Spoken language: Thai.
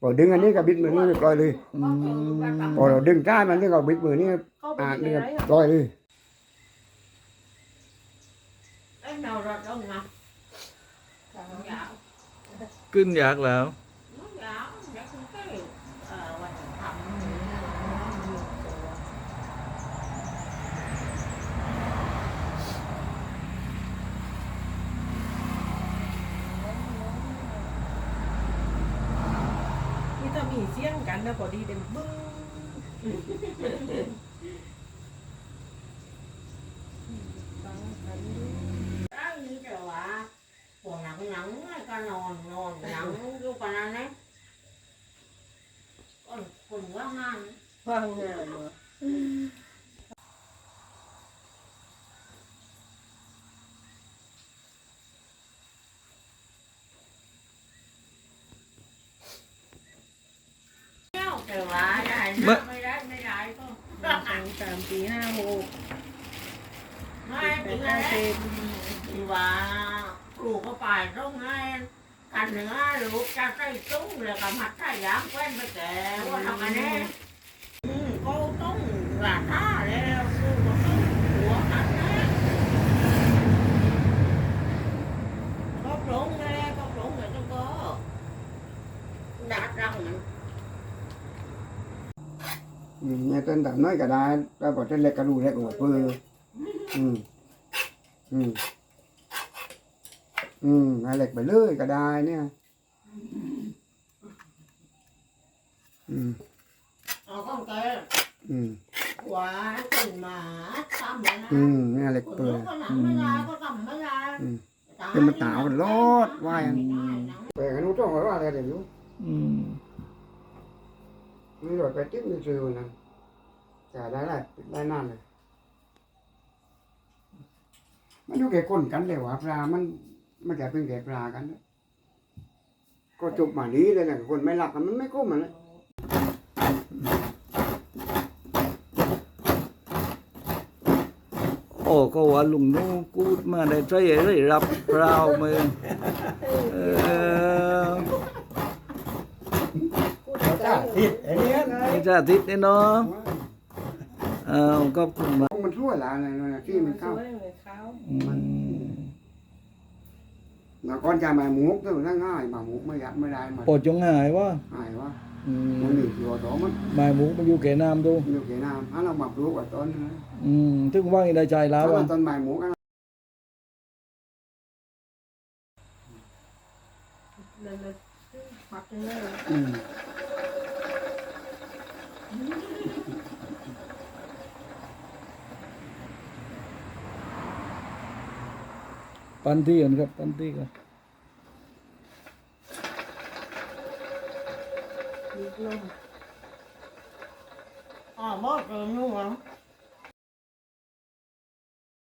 พอดึงอันนี้ก็บิดมือนี่ปล่อยเลยอืมพอเราดึงใต้มันนี่ก็บิดมือนี่เข้าไปอ่าในนี่ก็ไรปล่อยเลย Cái nào rồi đâu mà ค่ะ Nó dạo ขึ้นอยากแล้ว มีเสียงกันนะพอดีเป็นบึ้งตั้งนี้แต่ว่าหัวหนังหนังก็นอนนอนหนังอยู่ปานนั้นนะคนว่างงานว่างงานเหรอ หม่ไม่ได้ไม่ได้ก็สองสามปีห้าหกไม่ถึงาไรสิบว่าปลูกก็ปต้องให้กันเหนื้อลูกจะใส่ตุ้งเลยกับมัดใส่ยางแว่นไปแก่ว่าทำอะไรอืมก็ต้องหลาท่าแล้วลูกก็ต้องหัวหันนะก็ปลงเลยก็ปลงเลยจังก็ดัดรังมัน ยต้นแต่น้อยก็ได้แต่พอต้นเล็กก็ดูเล็กกว่าเพื่ออืมอืมอืมเอาเหล็กไปเลยก็ได้เนี่ย อืม ờ con kê อืม quả tình mà tâm vậy อื nè มเนี่ยเหล็ก còn เปื่อย nước có nặng mới ra có tầm mới ra Ừ. Tại เป็นมันหนาวมันรอดว่าย nặng เปื่อยกันนู้นต้องว่าอะไรเดี๋ยวอืม นี่รถไปติ๊บนี่ซื้อนั่นจ่ายได้ได้ได้นานเลย มันอยู่แก่คนกันเลยว่าปลา มันมันแก่เป็นแก่ปลากันนะก็จบมานี้เลยนะคนไม่รักกันมันไม่คุ้มมันเลยโอ้ก็ว่าลุงนู้กูดมาได้ใจได้รับเปล่ามือเออ พูดได้เลยผิดไอ้เนี้ยนะนี่จะติดนี่เนาะเอาก็คุณมามันช่วยหลานอะไรนะที่มันเข้าสวยเลยเขาอืมแล้วก่อนจะมาหมูกต้องง่ายมาหมูกไม่ยัดไม่ได้มาปวดจงหายวะหายวะอืมมันหนึ่งตัวสองมันหมายหมูมันอยู่แก่น้ำดูอยู่แก่น้ำถ้าเราหมักรู้ว่าต้นนะอืมถึงว่าอีได้ใจแล้ถ้าวอะต้นใหม่หมูกันนั่นน่ะปักตรงนั้นเลยอืม ปันที่กันครับ ปันที่กันมีลม à bớt rồi luôn hả